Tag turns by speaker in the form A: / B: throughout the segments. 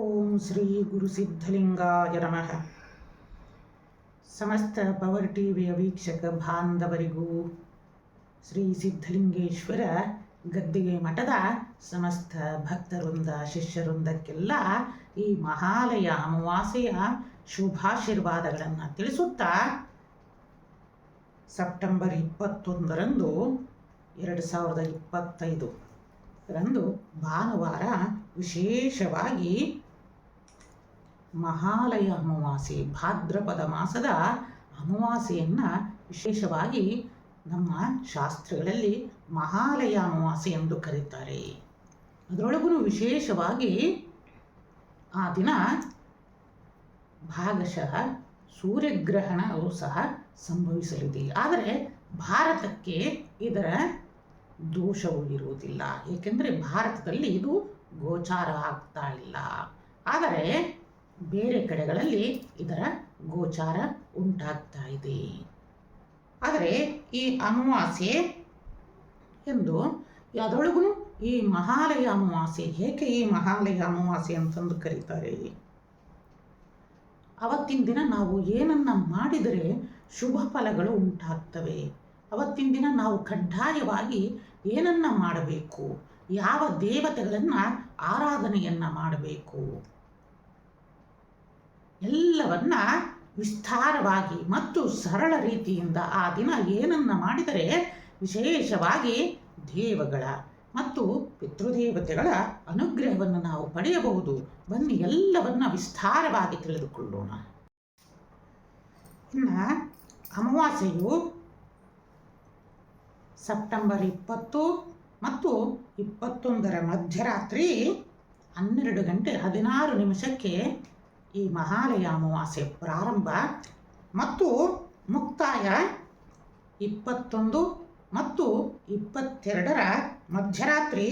A: ಓಂ ಶ್ರೀ ಗುರು ಸಿದ್ಧಲಿಂಗಾಯ ನಮಃ. ಸಮಸ್ತ ಪವರ್ ಟಿವಿಯ ವೀಕ್ಷಕ ಬಾಂಧವರಿಗೂ ಶ್ರೀ ಸಿದ್ಧಲಿಂಗೇಶ್ವರ ಗದ್ದಿಗೆ ಮಠದ ಸಮಸ್ತ ಭಕ್ತವೃಂದ, ಶಿಷ್ಯವೃಂದಕ್ಕೆಲ್ಲ ಈ ಮಹಾಲಯ ಅಮಾವಾಸ್ಯೆಯ ಶುಭಾಶೀರ್ವಾದಗಳನ್ನು ತಿಳಿಸುತ್ತಾ ಸೆಪ್ಟೆಂಬರ್ ಇಪ್ಪತ್ತೊಂದರಂದು ಎರಡು ಸಾವಿರದ ಇಪ್ಪತ್ತೈದು ರಂದು ಭಾನುವಾರ ವಿಶೇಷವಾಗಿ ಮಹಾಲಯ ಅಮಾವಾಸ್ಯೆ, ಭಾದ್ರಪದ ಮಾಸದ ಅಮಾವಾಸ್ಯೆಯನ್ನು ವಿಶೇಷವಾಗಿ ನಮ್ಮ ಶಾಸ್ತ್ರಗಳಲ್ಲಿ ಮಹಾಲಯ ಅಮಾವಾಸ್ಯೆ ಎಂದು ಕರೀತಾರೆ. ಅದರೊಳಗೂ ವಿಶೇಷವಾಗಿ ಆ ದಿನ ಭಾಗಶಃ ಸೂರ್ಯಗ್ರಹಣವು ಸಹ ಸಂಭವಿಸಲಿದೆ. ಆದರೆ ಭಾರತಕ್ಕೆ ಇದರ ದೋಷವೂ ಇರುವುದಿಲ್ಲ. ಏಕೆಂದರೆ ಭಾರತದಲ್ಲಿ ಇದು ಗೋಚಾರ ಆಗ್ತಾ ಇಲ್ಲ. ಆದರೆ ಬೇರೆ ಕಡೆಗಳಲ್ಲಿ ಇದರ ಗೋಚಾರ ಉಂಟಾಗ್ತಾ ಇದೆ. ಆದರೆ ಈ ಅಮಾವಾಸ್ಯೆ ಎಂದು ಅದರೊಳಗೂ ಈ ಮಹಾಲಯ ಅಮಾವಾಸ್ಯೆ, ಏಕೆ ಈ ಮಹಾಲಯ ಅಮಾವಾಸ್ಯೆ ಅಂತಂದು ಕರೀತಾರೆ? ಅವತ್ತಿನ ದಿನ ನಾವು ಏನನ್ನ ಮಾಡಿದರೆ ಶುಭ ಫಲಗಳು ಉಂಟಾಗ್ತವೆ. ಅವತ್ತಿನ ದಿನ ನಾವು ಕಡ್ಡಾಯವಾಗಿ ಏನನ್ನ ಮಾಡಬೇಕು? ಯಾವ ದೇವತೆಗಳನ್ನು ಆರಾಧನೆಯನ್ನ ಮಾಡಬೇಕು? ಎಲ್ಲವನ್ನ ವಿಸ್ತಾರವಾಗಿ ಮತ್ತು ಸರಳ ರೀತಿಯಿಂದ ಆ ದಿನ ಏನನ್ನ ಮಾಡಿದರೆ ವಿಶೇಷವಾಗಿ ದೇವಗಳ ಮತ್ತು ಪಿತೃದೇವತೆಗಳ ಅನುಗ್ರಹವನ್ನು ನಾವು ಪಡೆಯಬಹುದು. ಬನ್ನಿ, ಎಲ್ಲವನ್ನ ವಿಸ್ತಾರವಾಗಿ ತಿಳಿದುಕೊಳ್ಳೋಣ. ಇನ್ನು ಅಮಾವಾಸ್ಯೆಯು ಸೆಪ್ಟೆಂಬರ್ ಇಪ್ಪತ್ತು ಮತ್ತು ಇಪ್ಪತ್ತೊಂದರ ಮಧ್ಯರಾತ್ರಿ ಹನ್ನೆರಡು ಗಂಟೆ ಹದಿನಾರು ನಿಮಿಷಕ್ಕೆ ಈ ಮಹಾಲಯ ಅಮಾವಾಸ್ಯೆ ಪ್ರಾರಂಭ. ಮತ್ತು ಮುಕ್ತಾಯ ಇಪ್ಪತ್ತೊಂದು ಮತ್ತು ಇಪ್ಪತ್ತೆರಡರ ಮಧ್ಯರಾತ್ರಿ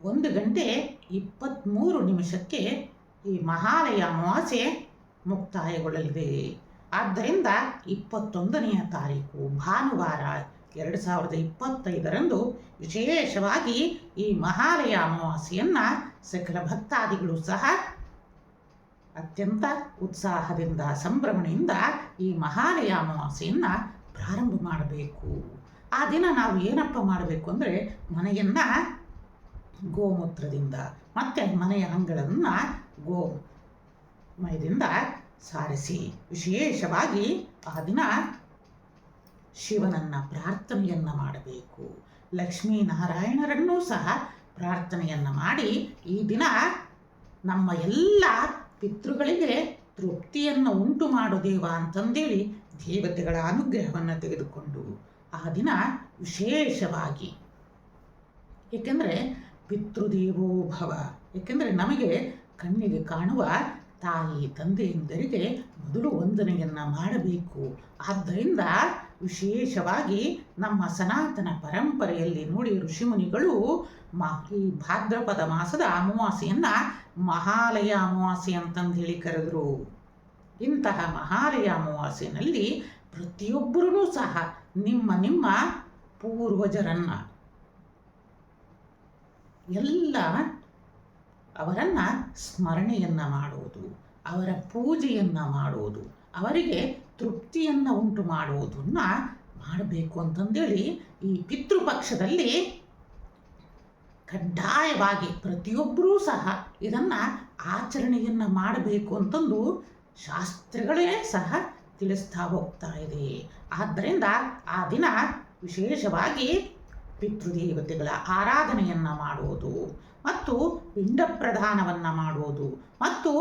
A: ಒಂದು ಗಂಟೆ ಇಪ್ಪತ್ತ್ಮೂರು ನಿಮಿಷಕ್ಕೆ ಈ ಮಹಾಲಯ ಅಮಾವಾಸ್ಯೆ ಮುಕ್ತಾಯಗೊಳ್ಳಲಿದೆ. ಆದ್ದರಿಂದ ಇಪ್ಪತ್ತೊಂದನೆಯ ತಾರೀಕು ಭಾನುವಾರ ಎರಡು ಸಾವಿರದ ಇಪ್ಪತ್ತೈದರಂದು ವಿಶೇಷವಾಗಿ ಈ ಮಹಾಲಯ ಅಮಾವಾಸ್ಯೆಯನ್ನು ಸಕಲ ಭಕ್ತಾದಿಗಳು ಸಹ ಅತ್ಯಂತ ಉತ್ಸಾಹದಿಂದ, ಸಂಭ್ರಮಣೆಯಿಂದ ಈ ಮಹಾಲಯ ಅಮಾವಾಸ್ಯೆಯನ್ನು ಪ್ರಾರಂಭ ಮಾಡಬೇಕು. ಆ ದಿನ ನಾವು ಏನಪ್ಪ ಮಾಡಬೇಕು ಅಂದರೆ ಮನೆಯನ್ನು ಗೋಮೂತ್ರದಿಂದ, ಮತ್ತು ಮನೆಯ ಅಂಗಳನ್ನು ಗೋ ಮಯದಿಂದ ಸಾರಿಸಿ, ವಿಶೇಷವಾಗಿ ಆ ದಿನ ಶಿವನನ್ನು ಪ್ರಾರ್ಥನೆಯನ್ನು ಮಾಡಬೇಕು. ಲಕ್ಷ್ಮೀನಾರಾಯಣರನ್ನೂ ಸಹ ಪ್ರಾರ್ಥನೆಯನ್ನು ಮಾಡಿ ಈ ದಿನ ನಮ್ಮ ಎಲ್ಲ ಪಿತೃಗಳಿಗೆ ತೃಪ್ತಿಯನ್ನು ಉಂಟು ಮಾಡು ದೇವ ಅಂತಂದೇಳಿ ದೇವತೆಗಳ ಅನುಗ್ರಹವನ್ನು ತೆಗೆದುಕೊಂಡು ಆ ದಿನ ವಿಶೇಷವಾಗಿ. ಏಕೆಂದರೆ ಪಿತೃದೇವೋ ಭವ. ಏಕೆಂದರೆ ನಮಗೆ ಕಣ್ಣಿಗೆ ಕಾಣುವ ತಾಯಿ ತಂದೆಯಿಂದರಿಗೆ ಮೊದಲು ವಂದನೆಯನ್ನು ಮಾಡಬೇಕು. ಆದ್ದರಿಂದ ವಿಶೇಷವಾಗಿ ನಮ್ಮ ಸನಾತನ ಪರಂಪರೆಯಲ್ಲಿ ನೋಡಿ ಋಷಿಮುನಿಗಳು ಮಾ ಈ ಭಾದ್ರಪದ ಮಾಸದ ಅಮಾವಾಸ್ಯೆಯನ್ನು ಮಹಾಲಯ ಅಮಾವಾಸ್ಯೆ ಅಂತಂದು ಹೇಳಿ ಕರೆದರು. ಇಂತಹ ಮಹಾಲಯ ಅಮಾವಾಸ್ಯೆನಲ್ಲಿ ಪ್ರತಿಯೊಬ್ಬರೂ ಸಹ ನಿಮ್ಮ ನಿಮ್ಮ ಪೂರ್ವಜರನ್ನು, ಎಲ್ಲ ಅವರನ್ನು ಸ್ಮರಣೆಯನ್ನು ಮಾಡುವುದು, ಅವರ ಪೂಜೆಯನ್ನು ಮಾಡುವುದು, ಅವರಿಗೆ ತೃಪ್ತಿಯನ್ನು ಉಂಟು ಮಾಡುವುದನ್ನು ಮಾಡಬೇಕು ಅಂತಂದೇಳಿ ಈ ಪಿತೃಪಕ್ಷದಲ್ಲಿ ಕಡ್ಡಾಯವಾಗಿ ಪ್ರತಿಯೊಬ್ಬರೂ ಸಹ ಇದನ್ನು ಆಚರಣೆಯನ್ನು ಮಾಡಬೇಕು ಅಂತಂದು ಶಾಸ್ತ್ರಗಳೇ ಸಹ ತಿಳಿಸ್ತಾ ಹೋಗ್ತಾ ಇದೆ. ಆದ್ದರಿಂದ ಆ ದಿನ ವಿಶೇಷವಾಗಿ ಪಿತೃದೇವತೆಗಳ ಆರಾಧನೆಯನ್ನು ಮಾಡುವುದು ಮತ್ತು ಪಿಂಡ ಪ್ರದಾನವನ್ನು ಮಾಡುವುದು ಮತ್ತು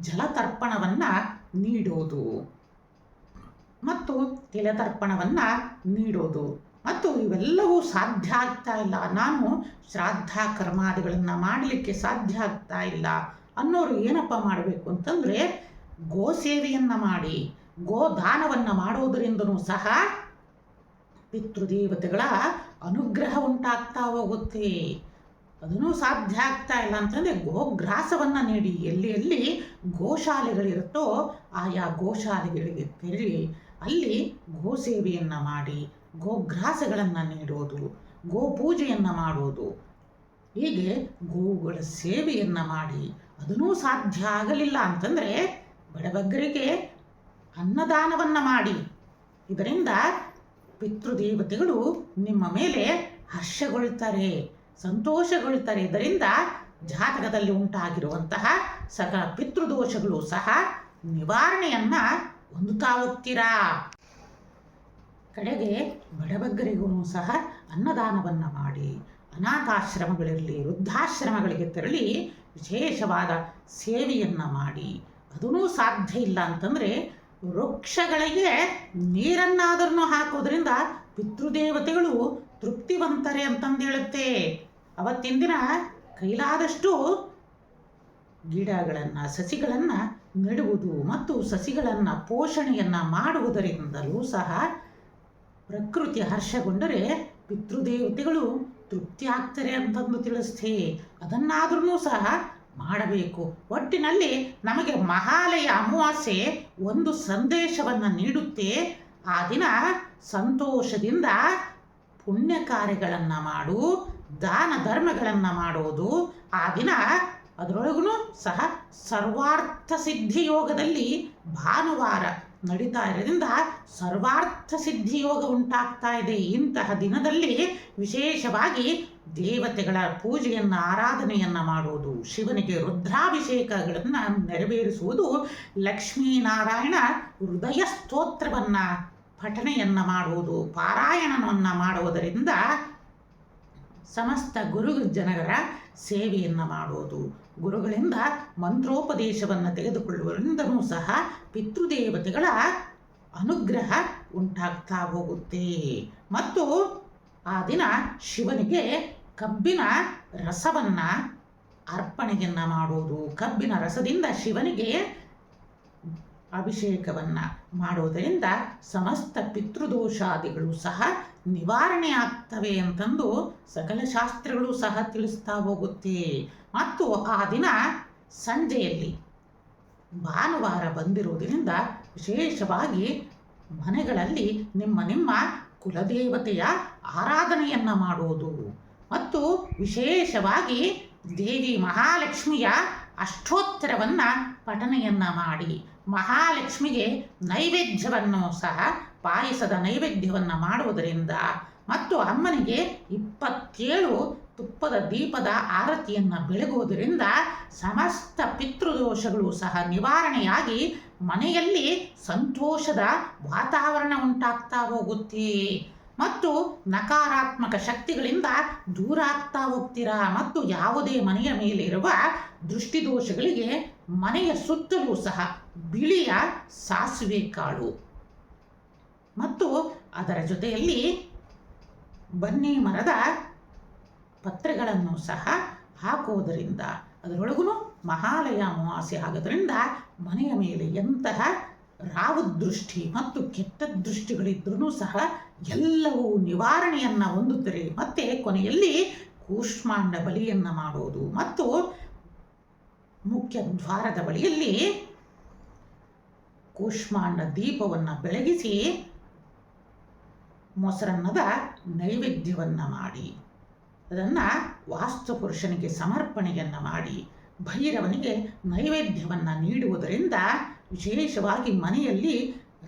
A: ಜಲತರ್ಪಣವನ್ನು ನೀಡೋದು. ಮತ್ತು ತಿಲತರ್ಪಣವನ್ನು ನೀಡೋದು. ಮತ್ತು ಇವೆಲ್ಲವೂ ಸಾಧ್ಯ ಆಗ್ತಾ ಇಲ್ಲ. ನಾನು ಶ್ರಾದ್ದ ಕರ್ಮಾದಿಗಳನ್ನು ಮಾಡಲಿಕ್ಕೆ ಸಾಧ್ಯ ಆಗ್ತಾ ಇಲ್ಲ. ಅನ್ನೋರು ಏನಪ್ಪ ಮಾಡಬೇಕು ಅಂತಂದರೆ ಗೋ ಸೇವೆಯನ್ನು ಮಾಡಿ ಗೋದಾನವನ್ನು ಮಾಡೋದರಿಂದನೂ ಸಹ ಪಿತೃದೇವತೆಗಳ ಅನುಗ್ರಹ ಉಂಟಾಗ್ತಾ ಹೋಗುತ್ತೆ. ಅದನ್ನೂ ಸಾಧ್ಯ ಆಗ್ತಾ ಇಲ್ಲ ಅಂತಂದರೆ ಗೋಗ್ರಾಸವನ್ನು ನೀಡಿ. ಎಲ್ಲಿ ಎಲ್ಲಿ ಗೋಶಾಲೆಗಳಿರುತ್ತೋ ಆಯಾ ಗೋಶಾಲೆಗಳಿಗೆ ತೆರಳಿ ಅಲ್ಲಿ ಗೋ ಸೇವೆಯನ್ನು ಮಾಡಿ. ಗೋಗ್ರಾಸಗಳನ್ನು ನೀಡೋದು ಗೋ ಪೂಜೆಯನ್ನು ಮಾಡೋದು. ಹೀಗೆ ಗೋವುಗಳ ಸೇವೆಯನ್ನು ಮಾಡಿ ಅದನ್ನೂ ಸಾಧ್ಯ ಆಗಲಿಲ್ಲ ಅಂತಂದರೆ ಬಡಬಗ್ಗರಿಗೆ ಅನ್ನದಾನವನ್ನು ಮಾಡಿ. ಇದರಿಂದ ಪಿತೃದೇವತೆಗಳು ನಿಮ್ಮ ಮೇಲೆ ಹರ್ಷಗೊಳ್ತಾರೆ, ಸಂತೋಷಗೊಳ್ತಾರೆ. ಇದರಿಂದ ಜಾತಕದಲ್ಲಿ ಉಂಟಾಗಿರುವಂತಹ ಸಕಲ ಪಿತೃದೋಷಗಳು ಸಹ ನಿವಾರಣೆಯನ್ನು ಹೊಂದುತ್ತಾ ಹೋಗ್ತೀರಾ? ಕಡೆಗೆ ಬಡಬಗ್ಗರಿಗೂ ಸಹ ಅನ್ನದಾನವನ್ನು ಮಾಡಿ, ಅನಾಥಾಶ್ರಮಗಳಿರಲಿ, ವೃದ್ಧಾಶ್ರಮಗಳಿಗೆ ತೆರಳಿ ವಿಶೇಷವಾದ ಸೇವೆಯನ್ನು ಮಾಡಿ. ಅದೂ ಸಾಧ್ಯ ಇಲ್ಲ ಅಂತಂದರೆ ವೃಕ್ಷಗಳಿಗೆ ನೀರನ್ನಾದರೂ ಹಾಕೋದ್ರಿಂದ ಪಿತೃದೇವತೆಗಳು ತೃಪ್ತಿವಂತರೆ ಅಂತಂದು ಹೇಳುತ್ತೆ. ಅವತ್ತಿನ ದಿನ ಕೈಲಾದಷ್ಟು ಗಿಡಗಳನ್ನು, ಸಸಿಗಳನ್ನು ನೆಡುವುದು ಮತ್ತು ಸಸಿಗಳನ್ನು ಪೋಷಣೆಯನ್ನು ಮಾಡುವುದರಿಂದಲೂ ಸಹ ಪ್ರಕೃತಿ ಹರ್ಷಗೊಂಡರೆ ಪಿತೃದೇವತೆಗಳು ತೃಪ್ತಿ ಆಗ್ತಾರೆ ಅಂತಂದು ತಿಳಿಸ್ತೆ ಅದನ್ನಾದ್ರೂ ಸಹ ಮಾಡಬೇಕು. ಒಟ್ಟಿನಲ್ಲಿ ನಮಗೆ ಮಹಾಲಯ ಅಮಾವಾಸ್ಯೆ ಒಂದು ಸಂದೇಶವನ್ನು ನೀಡುತ್ತೆ. ಆ ದಿನ ಸಂತೋಷದಿಂದ ಪುಣ್ಯ ಕಾರ್ಯಗಳನ್ನು ಮಾಡು, ದಾನ ಧರ್ಮಗಳನ್ನು ಮಾಡೋದು. ಆ ದಿನ ಅದರೊಳಗೂ ಸಹ ಸರ್ವಾರ್ಥ ಸಿದ್ಧಿ ಯೋಗದಲ್ಲಿ ಭಾನುವಾರ ನಡೀತಾ ಇರೋದ್ರಿಂದ ಸರ್ವಾರ್ಥ ಸಿದ್ಧಿ ಯೋಗ ಉಂಟಾಗ್ತಾ ಇದೆ. ಇಂತಹ ದಿನದಲ್ಲಿ ವಿಶೇಷವಾಗಿ ದೇವತೆಗಳ ಪೂಜೆಯನ್ನು, ಆರಾಧನೆಯನ್ನು ಮಾಡುವುದು, ಶಿವನಿಗೆ ರುದ್ರಾಭಿಷೇಕಗಳನ್ನು ನೆರವೇರಿಸುವುದು ಲಕ್ಷ್ಮೀನಾರಾಯಣ ಹೃದಯ ಸ್ತೋತ್ರವನ್ನು ಪಠಣೆಯನ್ನು ಮಾಡುವುದು, ಪಾರಾಯಣವನ್ನು ಮಾಡುವುದರಿಂದ ಸಮಸ್ತ ಗುರು ಜನಗಳ ಸೇವೆಯನ್ನು ಮಾಡುವುದು. ಗುರುಗಳಿಂದ ಮಂತ್ರೋಪದೇಶವನ್ನು ತೆಗೆದುಕೊಳ್ಳುವುದರಿಂದನೂ ಸಹ ಪಿತೃದೇವತೆಗಳ ಅನುಗ್ರಹ ಉಂಟಾಗ್ತಾ ಹೋಗುತ್ತೆ. ಮತ್ತು ಆ ದಿನ ಶಿವನಿಗೆ ಕಬ್ಬಿನ ರಸವನ್ನು ಅರ್ಪಣೆಯನ್ನು ಮಾಡುವುದು. ಕಬ್ಬಿನ ರಸದಿಂದ ಶಿವನಿಗೆ ಅಭಿಷೇಕವನ್ನು ಮಾಡುವುದರಿಂದ ಸಮಸ್ತ ಪಿತೃದೋಷಾದಿಗಳು ಸಹ ನಿವಾರಣೆ ಆಗ್ತವೆ ಅಂತಂದು ಸಕಲ ಶಾಸ್ತ್ರಗಳು ಸಹ ತಿಳಿಸ್ತಾ ಹೋಗುತ್ತೆ. ಮತ್ತು ಆ ದಿನ ಸಂಜೆಯಲ್ಲಿ ಭಾನುವಾರ ಬಂದಿರುವುದರಿಂದ ವಿಶೇಷವಾಗಿ ಮನೆಗಳಲ್ಲಿ ನಿಮ್ಮ ನಿಮ್ಮ ಕುಲದೇವತೆಯ ಆರಾಧನೆಯನ್ನು ಮಾಡುವುದು. ಮತ್ತು ವಿಶೇಷವಾಗಿ ದೇವಿ ಮಹಾಲಕ್ಷ್ಮಿಯ ಅಷ್ಟೋತ್ತರವನ್ನು ಪಠನೆಯನ್ನು ಮಾಡಿ ಮಹಾಲಕ್ಷ್ಮಿಗೆ ನೈವೇದ್ಯವನ್ನು ಸಹ ಪಾಯಸದ ನೈವೇದ್ಯವನ್ನು ಮಾಡುವುದರಿಂದ ಮತ್ತು ಅಮ್ಮನಿಗೆ ಇಪ್ಪತ್ತೇಳು ತುಪ್ಪದ ದೀಪದ ಆರತಿಯನ್ನು ಬೆಳಗುವುದರಿಂದ ಸಮಸ್ತ ಪಿತೃದೋಷಗಳು ಸಹ ನಿವಾರಣೆಯಾಗಿ ಮನೆಯಲ್ಲಿ ಸಂತೋಷದ ವಾತಾವರಣ ಉಂಟಾಗ್ತಾ ಹೋಗುತ್ತೆ. ಮತ್ತು ನಕಾರಾತ್ಮಕ ಶಕ್ತಿಗಳಿಂದ ದೂರ ಆಗ್ತಾ ಹೋಗ್ತೀರಾ ಮತ್ತು ಯಾವುದೇ ಮನೆಯ ಮೇಲೆ ಇರುವ ದೃಷ್ಟಿದೋಷಗಳಿಗೆ ಮನೆಯ ಸುತ್ತಲೂ ಸಹ ಬಿಳಿಯ ಸಾಸಿವೆ ಕಾಳು. ಮತ್ತು ಅದರ ಜೊತೆಯಲ್ಲಿ ಬನ್ನಿ ಮರದ ಪತ್ರೆಗಳನ್ನು ಸಹ ಹಾಕುವುದರಿಂದ ಅದರೊಳಗೂ ಮಹಾಲಯ ಅಮಾವಾಸ್ಯೆ ಆಗೋದರಿಂದ ಮನೆಯ ಮೇಲೆ ಎಂತಹ ರಾವದೃಷ್ಟಿ ಮತ್ತು ಕೆಟ್ಟ ದೃಷ್ಟಿಗಳಿದ್ರೂ ಸಹ ಎಲ್ಲವೂ ನಿವಾರಣೆಯನ್ನು ಹೊಂದುತ್ತದೆ ಮತ್ತು ಕೊನೆಯಲ್ಲಿ ಕೂಷ್ಮಾಂಡ ಬಲಿಯನ್ನು ಮಾಡುವುದು ಮತ್ತು ಮುಖ್ಯ ದ್ವಾರದ ಬಳಿಯಲ್ಲಿ ಕೂಷ್ಮಾಂಡ ದೀಪವನ್ನು ಬೆಳಗಿಸಿ ಮೊಸರನ್ನದ ನೈವೇದ್ಯವನ್ನು ಮಾಡಿ, ಅದನ್ನು ವಾಸ್ತುಪುರುಷನಿಗೆ ಸಮರ್ಪಣೆಯನ್ನು ಮಾಡಿ, ಭೈರವನಿಗೆ ನೈವೇದ್ಯವನ್ನು ನೀಡುವುದರಿಂದ ವಿಶೇಷವಾಗಿ ಮನೆಯಲ್ಲಿ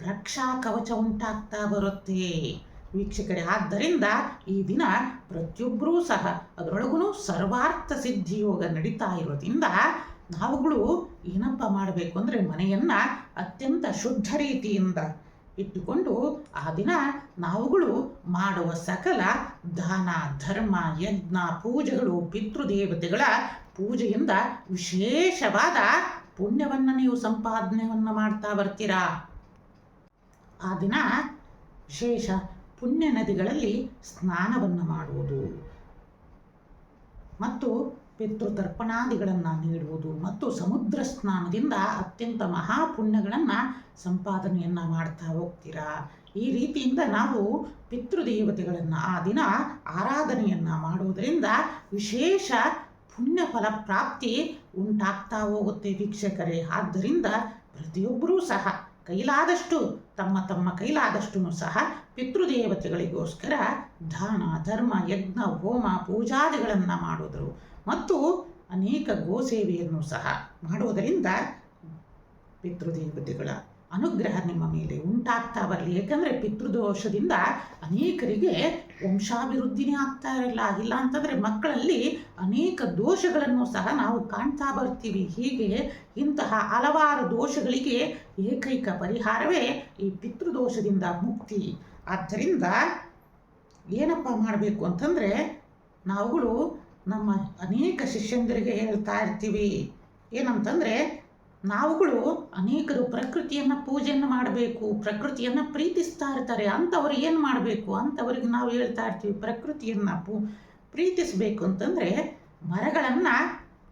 A: ರಕ್ಷಾ ಕವಚ ಉಂಟಾಗ್ತಾ ಬರುತ್ತೆ. ವೀಕ್ಷಕರೇ, ಆದ್ದರಿಂದ ಈ ದಿನ ಪ್ರತಿಯೊಬ್ಬರೂ ಸಹ ಅದರೊಳಗೂ ಸರ್ವಾರ್ಥ ಸಿದ್ಧಿಯೋಗ ನಡೀತಾ ಇರೋದ್ರಿಂದ ನಾವುಗಳು ಏನಪ್ಪ ಮಾಡಬೇಕು ಅಂದರೆ ಮನೆಯನ್ನು ಅತ್ಯಂತ ಶುದ್ಧ ರೀತಿಯಿಂದ ಇಟ್ಟುಕೊಂಡು ಆ ದಿನ ನಾವುಗಳು ಮಾಡುವ ಸಕಲ ದಾನ, ಧರ್ಮ, ಯಜ್ಞ, ಪೂಜೆಗಳು, ಪಿತೃದೇವತೆಗಳ ಪೂಜೆಯಿಂದ ವಿಶೇಷವಾದ ಪುಣ್ಯವನ್ನು ನೀವು ಸಂಪಾದನೆಯನ್ನು ಮಾಡ್ತಾ ಬರ್ತೀರಾ? ಆ ದಿನ ವಿಶೇಷ ಪುಣ್ಯ ನದಿಗಳಲ್ಲಿ ಸ್ನಾನವನ್ನು ಮಾಡುವುದು. ಮತ್ತು ಪಿತೃತರ್ಪಣಾದಿಗಳನ್ನು ನೀಡುವುದು ಮತ್ತು ಸಮುದ್ರ ಸ್ನಾನದಿಂದ ಅತ್ಯಂತ ಮಹಾಪುಣ್ಯಗಳನ್ನು ಸಂಪಾದನೆಯನ್ನು ಮಾಡ್ತಾ ಹೋಗ್ತೀರಾ? ಈ ರೀತಿಯಿಂದ ನಾವು ಪಿತೃದೇವತೆಗಳನ್ನು ಆ ದಿನ ಆರಾಧನೆಯನ್ನು ಮಾಡುವುದರಿಂದ ವಿಶೇಷ ಪುಣ್ಯ ಫಲ ಪ್ರಾಪ್ತಿ ಉಂಟಾಗ್ತಾ ಹೋಗುತ್ತೆ ವೀಕ್ಷಕರೇ. ಆದ್ದರಿಂದ ಪ್ರತಿಯೊಬ್ಬರೂ ಸಹ ಕೈಲಾದಷ್ಟು, ತಮ್ಮ ತಮ್ಮ ಕೈಲಾದಷ್ಟು ಸಹ ಪಿತೃದೇವತೆಗಳಿಗೋಸ್ಕರ ದಾನ, ಧರ್ಮ, ಯಜ್ಞ, ಹೋಮ, ಪೂಜಾದಿಗಳನ್ನು ಮಾಡುವುದು ಮತ್ತು ಅನೇಕ ಗೋಸೇವೆಯನ್ನು ಸಹ ಮಾಡುವುದರಿಂದ ಪಿತೃದೇವತೆಗಳ ಅನುಗ್ರಹ ನಿಮ್ಮ ಮೇಲೆ ಉಂಟಾಗ್ತಾ ಬರಲಿ. ಏಕೆಂದರೆ ಪಿತೃದೋಷದಿಂದ ಅನೇಕರಿಗೆ ವಂಶಾಭಿವೃದ್ಧಿನೇ ಆಗ್ತಾ ಇರಲ್ಲ ಇಲ್ಲ ಅಂತಂದರೆ ಮಕ್ಕಳಲ್ಲಿ ಅನೇಕ ದೋಷಗಳನ್ನು ಸಹ ನಾವು ಕಾಣ್ತಾ ಬರ್ತೀವಿ. ಹೀಗೆ ಇಂತಹ ಹಲವಾರು ದೋಷಗಳಿಗೆ ಏಕೈಕ ಪರಿಹಾರವೇ ಈ ಪಿತೃದೋಷದಿಂದ ಮುಕ್ತಿ. ಆದ್ದರಿಂದ ಏನಪ್ಪ ಮಾಡಬೇಕು ಅಂತಂದರೆ ನಾವುಗಳು ನಮ್ಮ ಅನೇಕ ಶಿಷ್ಯಂದರಿಗೆ ಹೇಳ್ತಾ ಇರ್ತೀವಿ. ಏನಂತಂದರೆ ನಾವುಗಳು ಅನೇಕರು ಪ್ರಕೃತಿಯನ್ನು ಪೂಜೆಯನ್ನು ಮಾಡಬೇಕು, ಪ್ರಕೃತಿಯನ್ನು ಪ್ರೀತಿಸ್ತಾ ಇರ್ತಾರೆ ಅಂಥವ್ರು ಏನು ಮಾಡಬೇಕು ಅಂಥವ್ರಿಗೆ ನಾವು ಹೇಳ್ತಾ ಇರ್ತೀವಿ, ಪ್ರಕೃತಿಯನ್ನು ಪೂ, ಪ್ರೀತಿಸಬೇಕು ಅಂತಂದರೆ ಮರಗಳನ್ನು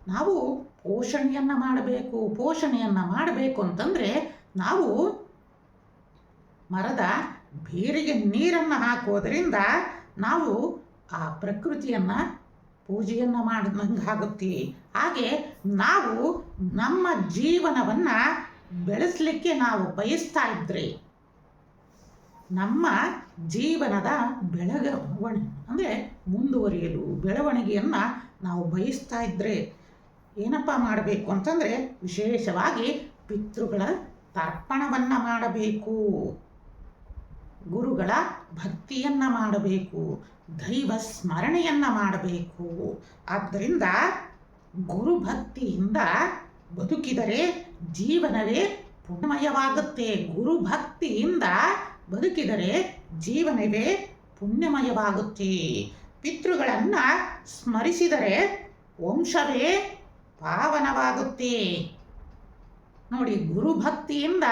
A: ನಾವು ಪೋಷಣೆಯನ್ನು ಮಾಡಬೇಕು ಪೋಷಣೆಯನ್ನು ಮಾಡಬೇಕು ಅಂತಂದರೆ ನಾವು ಮರದ ಬೇರಿಗೆ ನೀರನ್ನು ಹಾಕೋದರಿಂದ ನಾವು ಆ ಪ್ರಕೃತಿಯನ್ನು ಪೂಜೆಯನ್ನು ಮಾಡಿದಂಗೆ ಆಗುತ್ತೆ ಹಾಗೆ ನಾವು ನಮ್ಮ ಜೀವನವನ್ನು ಬೆಳೆಸಲಿಕ್ಕೆ ನಾವು ಬಯಸ್ತಾ ಇದ್ರೆ ನಮ್ಮ ಜೀವನದ ಬೆಳವಣಿ ಅಂದರೆ ಮುಂದುವರಿಯಲು ಬೆಳವಣಿಗೆಯನ್ನು ನಾವು ಬಯಸ್ತಾ ಇದ್ರೆ ಏನಪ್ಪ ಮಾಡಬೇಕು ಅಂತಂದರೆ ವಿಶೇಷವಾಗಿ ಪಿತೃಗಳ ತರ್ಪಣವನ್ನು ಮಾಡಬೇಕು, ಗುರುಗಳ ಭಕ್ತಿಯನ್ನು ಮಾಡಬೇಕು, ದೈವ ಸ್ಮರಣೆಯನ್ನು ಮಾಡಬೇಕು. ಆದ್ದರಿಂದ ಗುರುಭಕ್ತಿಯಿಂದ ಬದುಕಿದರೆ ಜೀವನವೇ ಪುಣ್ಯಮಯವಾಗುತ್ತೆ. ಗುರು ಭಕ್ತಿಯಿಂದ ಬದುಕಿದರೆ ಜೀವನವೇ ಪುಣ್ಯಮಯವಾಗುತ್ತೆ. ಪಿತೃಗಳನ್ನು ಸ್ಮರಿಸಿದರೆ ವಂಶವೇ ಪಾವನವಾಗುತ್ತೆ. ನೋಡಿ ಗುರು ಭಕ್ತಿಯಿಂದ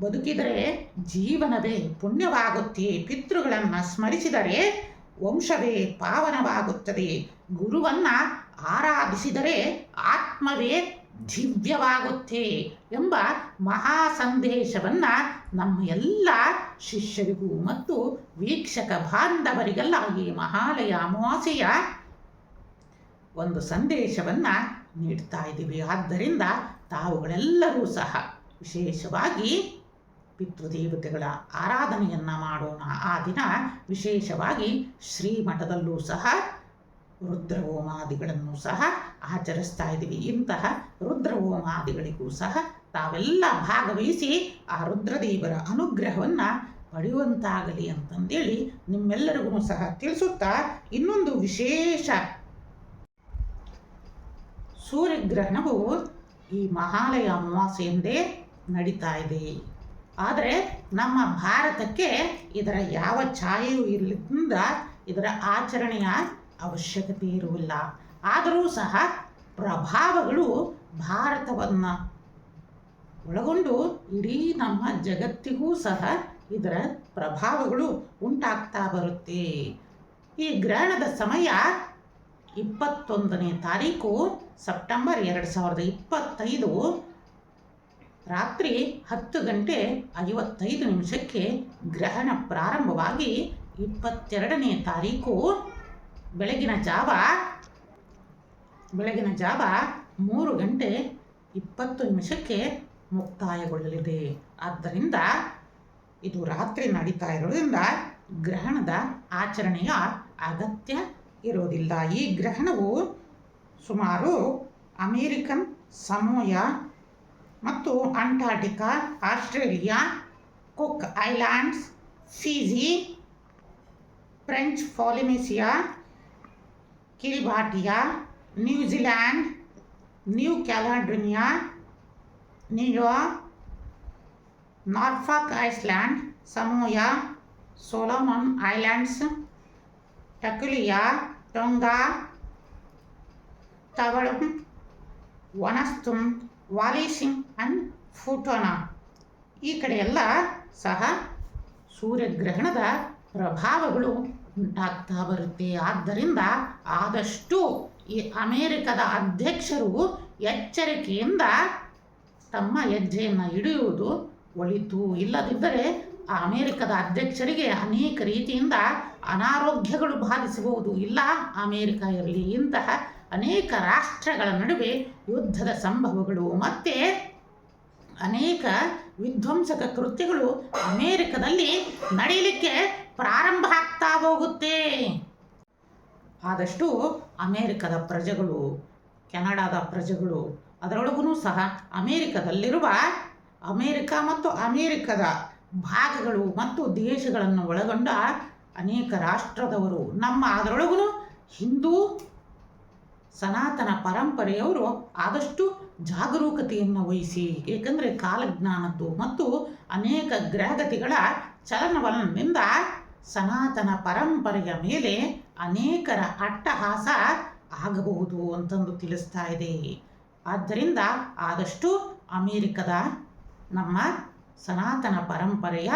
A: ಬದುಕಿದರೆ ಜೀವನವೇ ಪುಣ್ಯವಾಗುತ್ತೆ. ಪಿತೃಗಳನ್ನು ಸ್ಮರಿಸಿದರೆ ವಂಶವೇ ಪಾವನವಾಗುತ್ತದೆ. ಗುರುವನ್ನ ಆರಾಧಿಸಿದರೆ ಆತ್ಮವೇ ದಿವ್ಯವಾಗುತ್ತೆ ಎಂಬ ಮಹಾ ಸಂದೇಶವನ್ನು ನಮ್ಮ ಎಲ್ಲ ಶಿಷ್ಯರಿಗೂ ಮತ್ತು ವೀಕ್ಷಕ ಬಾಂಧವರಿಗೆಲ್ಲ ಈ ಮಹಾಲಯ ಅಮಾವಾಸ್ಯೆಯ ಒಂದು ಸಂದೇಶವನ್ನು ನೀಡ್ತಾ ಇದ್ದೀವಿ. ಆದ್ದರಿಂದ ತಾವುಗಳೆಲ್ಲರೂ ಸಹ ವಿಶೇಷವಾಗಿ ಪಿತೃದೇವತೆಗಳ ಆರಾಧನೆಯನ್ನು ಮಾಡೋಣ. ಆ ದಿನ ವಿಶೇಷವಾಗಿ ಶ್ರೀಮಠದಲ್ಲೂ ಸಹ ರುದ್ರಹೋಮಾದಿಗಳನ್ನು ಸಹ ಆಚರಿಸ್ತಾ ಇದ್ದೀವಿ ಇಂತಹ ರುದ್ರಹೋಮಾದಿಗಳಿಗೂ ಸಹ ತಾವೆಲ್ಲ ಭಾಗವಹಿಸಿ ಆ ರುದ್ರದೇವರ ಅನುಗ್ರಹವನ್ನು ಪಡೆಯುವಂತಾಗಲಿ ಅಂತಂದೇಳಿ ನಿಮ್ಮೆಲ್ಲರಿಗೂ ಸಹ ತಿಳಿಸುತ್ತಾ ಇನ್ನೊಂದು ವಿಶೇಷ ಸೂರ್ಯಗ್ರಹಣವು ಈ ಮಹಾಲಯ ಅಮಾವಾಸ್ಯೆಯಂದೇ ನಡೀತಾ ಇದೆ. ಆದರೆ ನಮ್ಮ ಭಾರತಕ್ಕೆ ಇದರ ಯಾವ ಛಾಯೆಯೂ ಇರಲಿಂದ ಇದರ ಆಚರಣೆಯ ಅವಶ್ಯಕತೆ ಇರುವುದಿಲ್ಲ. ಆದರೂ ಸಹ ಪ್ರಭಾವಗಳು ಭಾರತವನ್ನು ಒಳಗೊಂಡು ಇಡೀ ನಮ್ಮ ಜಗತ್ತಿಗೂ ಸಹ ಇದರ ಪ್ರಭಾವಗಳು ಉಂಟಾಗ್ತಾ ಬರುತ್ತೆ. ಈ ಗ್ರಹಣದ ಸಮಯ ಇಪ್ಪತ್ತೊಂದನೇ ತಾರೀಕು ಸೆಪ್ಟೆಂಬರ್ ಎರಡು ಸಾವಿರದ ಇಪ್ಪತ್ತೈದು ರಾತ್ರಿ ಹತ್ತು ಗಂಟೆ ಐವತ್ತೈದು ನಿಮಿಷಕ್ಕೆ ಗ್ರಹಣ ಪ್ರಾರಂಭವಾಗಿ ಇಪ್ಪತ್ತೆರಡನೇ ತಾರೀಕು ಬೆಳಗಿನ ಜಾವ ಬೆಳಗಿನ ಜಾವ ಮೂರು ಗಂಟೆ ಇಪ್ಪತ್ತು ನಿಮಿಷಕ್ಕೆ ಮುಕ್ತಾಯಗೊಳ್ಳಲಿದೆ. ಆದ್ದರಿಂದ ಇದು ರಾತ್ರಿ ನಡೀತಾ ಇರೋದ್ರಿಂದ ಗ್ರಹಣದ ಆಚರಣೆಯ ಅಗತ್ಯ ಇರೋದಿಲ್ಲ. ಈ ಗ್ರಹಣವು ಸುಮಾರು ಅಮೇರಿಕನ್ ಸಮೂಹ ಮತ್ತು Antarctica, Australia, Cook Islands, Fiji, French Polynesia Kiribati New Zealand New Caledonia New York Norfolk island Samoa Solomon Islands Tokelau Tonga ತವಳಂ ವನಸ್ತುಂ ವಾಲಿಸಿಂಗ್ ಅಂಡ್ ಫುಟೋನಾ ಈ ಕಡೆಯೆಲ್ಲ ಸಹ ಸೂರ್ಯಗ್ರಹಣದ ಪ್ರಭಾವಗಳು ಉಂಟಾಗ್ತಾ ಬರುತ್ತೆ. ಆದ್ದರಿಂದ ಆದಷ್ಟು ಈ ಅಮೇರಿಕದ ಅಧ್ಯಕ್ಷರು ಎಚ್ಚರಿಕೆಯಿಂದ ತಮ್ಮ ಹೆಜ್ಜೆಯನ್ನು ಹಿಡಿಯುವುದು ಒಳಿತು. ಇಲ್ಲದಿದ್ದರೆ ಆ ಅಮೇರಿಕದ ಅಧ್ಯಕ್ಷರಿಗೆ ಅನೇಕ ರೀತಿಯಿಂದ ಅನಾರೋಗ್ಯಗಳು ಬಾಧಿಸಬಹುದು. ಇಲ್ಲ, ಅಮೇರಿಕ ಇರಲಿ, ಇಂತಹ ಅನೇಕ ರಾಷ್ಟ್ರಗಳ ನಡುವೆ ಯುದ್ಧದ ಸಂಭವಗಳು ಮತ್ತು ಅನೇಕ ವಿಧ್ವಂಸಕ ಕೃತ್ಯಗಳು ಅಮೇರಿಕದಲ್ಲಿ ನಡೆಯಲಿಕ್ಕೆ ಪ್ರಾರಂಭ ಆಗ್ತಾ ಹೋಗುತ್ತೆ. ಆದಷ್ಟು ಅಮೇರಿಕದ ಪ್ರಜೆಗಳು, ಕೆನಡಾದ ಪ್ರಜೆಗಳು ಅದರೊಳಗೂ ಸಹ ಅಮೇರಿಕದಲ್ಲಿರುವ ಅಮೇರಿಕ ಮತ್ತು ಅಮೇರಿಕದ ಭಾಗಗಳು ಮತ್ತು ದೇಶಗಳನ್ನು ಒಳಗೊಂಡ ಅನೇಕ ರಾಷ್ಟ್ರದವರು, ನಮ್ಮ ಅದರೊಳಗೂ ಹಿಂದೂ ಸನಾತನ ಪರಂಪರೆಯವರು ಆದಷ್ಟು ಜಾಗರೂಕತೆಯನ್ನು ವಹಿಸಿ, ಏಕೆಂದರೆ ಕಾಲಜ್ಞಾನದ್ದು ಮತ್ತು ಅನೇಕ ಗ್ರಹಗತಿಗಳ ಚಲನವಲನದಿಂದ ಸನಾತನ ಪರಂಪರೆಯ ಮೇಲೆ ಅನೇಕರ ಅಟ್ಟಹಾಸ ಆಗಬಹುದು ಅಂತಂದು ತಿಳಿಸ್ತಾ ಇದೆ. ಆದ್ದರಿಂದ ಆದಷ್ಟು ಅಮೇರಿಕದ ನಮ್ಮ ಸನಾತನ ಪರಂಪರೆಯ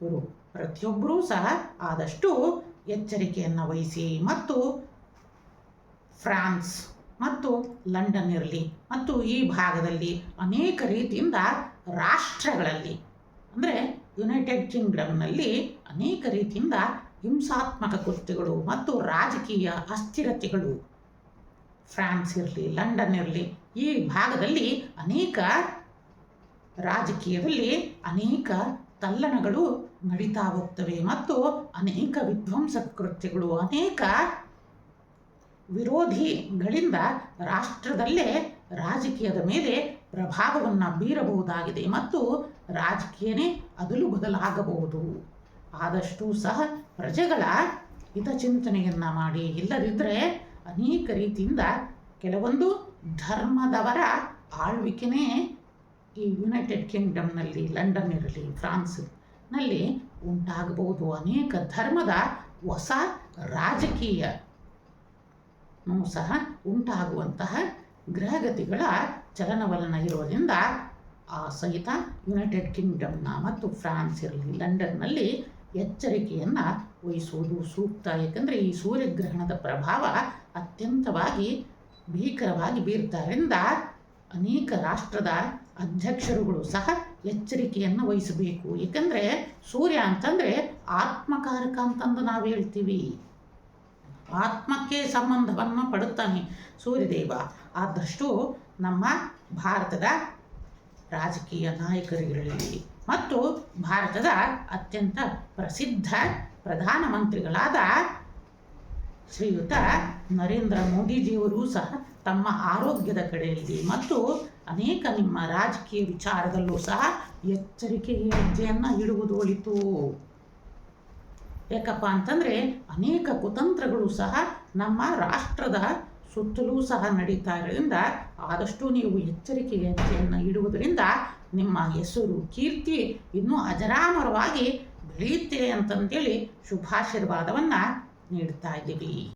A: ಗುರು ಪ್ರತಿಯೊಬ್ಬರೂ ಸಹ ಆದಷ್ಟು ಎಚ್ಚರಿಕೆಯನ್ನು ವಹಿಸಿ ಮತ್ತು ಫ್ರಾನ್ಸ್ ಮತ್ತು ಲಂಡನ್ ಇರಲಿ ಮತ್ತು ಈ ಭಾಗದಲ್ಲಿ ಅನೇಕ ರೀತಿಯಿಂದ ರಾಷ್ಟ್ರಗಳಲ್ಲಿ, ಅಂದರೆ ಯುನೈಟೆಡ್ ಕಿಂಗ್ಡಮ್ನಲ್ಲಿ ಅನೇಕ ರೀತಿಯಿಂದ ಹಿಂಸಾತ್ಮಕ ಕೃತ್ಯಗಳು ಮತ್ತು ರಾಜಕೀಯ ಅಸ್ಥಿರತೆಗಳು. ಫ್ರಾನ್ಸ್ ಇರಲಿ, ಲಂಡನ್ ಇರಲಿ, ಈ ಭಾಗದಲ್ಲಿ ಅನೇಕ ರಾಜಕೀಯದಲ್ಲಿ ಅನೇಕ ತಲ್ಲಣಗಳು ನಡೀತಾ ಹೋಗ್ತವೆ ಮತ್ತು ಅನೇಕ ವಿಧ್ವಂಸಕ ಕೃತ್ಯಗಳು, ಅನೇಕ ವಿರೋಧಿಗಳಿಂದ ರಾಷ್ಟ್ರದಲ್ಲೇ ರಾಜಕೀಯದ ಮೇಲೆ ಪ್ರಭಾವವನ್ನು ಬೀರಬಹುದಾಗಿದೆ ಮತ್ತು ರಾಜಕೀಯನೇ ಅದಲು ಬದಲಾಗಬಹುದು. ಆದಷ್ಟು ಸಹ ಪ್ರಜೆಗಳ ಹಿತಚಿಂತನೆಯನ್ನು ಮಾಡಿ. ಇಲ್ಲದಿದ್ದರೆ ಅನೇಕ ರೀತಿಯಿಂದ ಕೆಲವೊಂದು ಧರ್ಮದವರ ಆಳ್ವಿಕೆನೇ ಈ ಯುನೈಟೆಡ್ ಕಿಂಗ್ಡಮ್ನಲ್ಲಿ ಲಂಡನ್ ಇರಲಿ, ಫ್ರಾನ್ಸ್ನಲ್ಲಿ ಉಂಟಾಗಬಹುದು. ಅನೇಕ ಧರ್ಮದ ಹೊಸ ರಾಜಕೀಯ ಸಹ ಉಂಟಾಗುವಂತಹ ಗ್ರಹಗತಿಗಳ ಚಲನವಲನ ಇರೋದ್ರಿಂದ ಆ ಸಹಿತ ಯುನೈಟೆಡ್ ಕಿಂಗ್ಡಮ್ನ ಮತ್ತು ಫ್ರಾನ್ಸ್ ಇರಲಿ ಲಂಡನ್ನಲ್ಲಿ ಎಚ್ಚರಿಕೆಯನ್ನು ವಹಿಸುವುದು ಸೂಕ್ತ. ಏಕೆಂದರೆ ಈ ಸೂರ್ಯಗ್ರಹಣದ ಪ್ರಭಾವ ಅತ್ಯಂತವಾಗಿ ಭೀಕರವಾಗಿ ಬೀರ್ತಾರಿಂದ ಅನೇಕ ರಾಷ್ಟ್ರದ ಅಧ್ಯಕ್ಷರುಗಳು ಸಹ ಎಚ್ಚರಿಕೆಯನ್ನು ವಹಿಸಬೇಕು. ಏಕೆಂದರೆ ಸೂರ್ಯ ಅಂತಂದರೆ ಆತ್ಮಕಾರಕ ಅಂತಂದು ನಾವು ಹೇಳ್ತೀವಿ. ಆತ್ಮಕ್ಕೆ ಸಂಬಂಧವನ್ನು ಪಡುತ್ತಾನೆ ಸೂರ್ಯದೇವ. ಆದಷ್ಟು ನಮ್ಮ ಭಾರತದ ರಾಜಕೀಯ ನಾಯಕರುಗಳಲ್ಲಿ ಮತ್ತು ಭಾರತದ ಅತ್ಯಂತ ಪ್ರಸಿದ್ಧ ಪ್ರಧಾನಮಂತ್ರಿಗಳಾದ ಶ್ರೀಯುತ ನರೇಂದ್ರ ಮೋದಿಜಿಯವರು ಸಹ ತಮ್ಮ ಆರೋಗ್ಯದ ಕಡೆಯಲ್ಲಿ ಮತ್ತು ಅನೇಕ ನಿಮ್ಮ ರಾಜಕೀಯ ವಿಚಾರದಲ್ಲೂ ಸಹ ಎಚ್ಚರಿಕೆ ಹೆಜ್ಜೆಯನ್ನು ಇಡುವುದು ಒಳಿತು. ಯಾಕಪ್ಪ ಅಂತಂದರೆ ಅನೇಕ ಕುತಂತ್ರಗಳು ಸಹ ನಮ್ಮ ರಾಷ್ಟ್ರದ ಸುತ್ತಲೂ ಸಹ ನಡೀತಾ ಇರೋದ್ರಿಂದ ಆದಷ್ಟು ನೀವು ಎಚ್ಚರಿಕೆ ಹೆಜ್ಜೆಯನ್ನು ಇಡುವುದರಿಂದ ನಿಮ್ಮ ಹೆಸರು, ಕೀರ್ತಿ ಇನ್ನೂ ಅಜರಾಮರವಾಗಿ ಬೆಳೆಯುತ್ತೆ ಅಂತಂತೇಳಿ ಶುಭಾಶೀರ್ವಾದವನ್ನು ನೀಡ್ತಾ ಇದ್ದೀವಿ.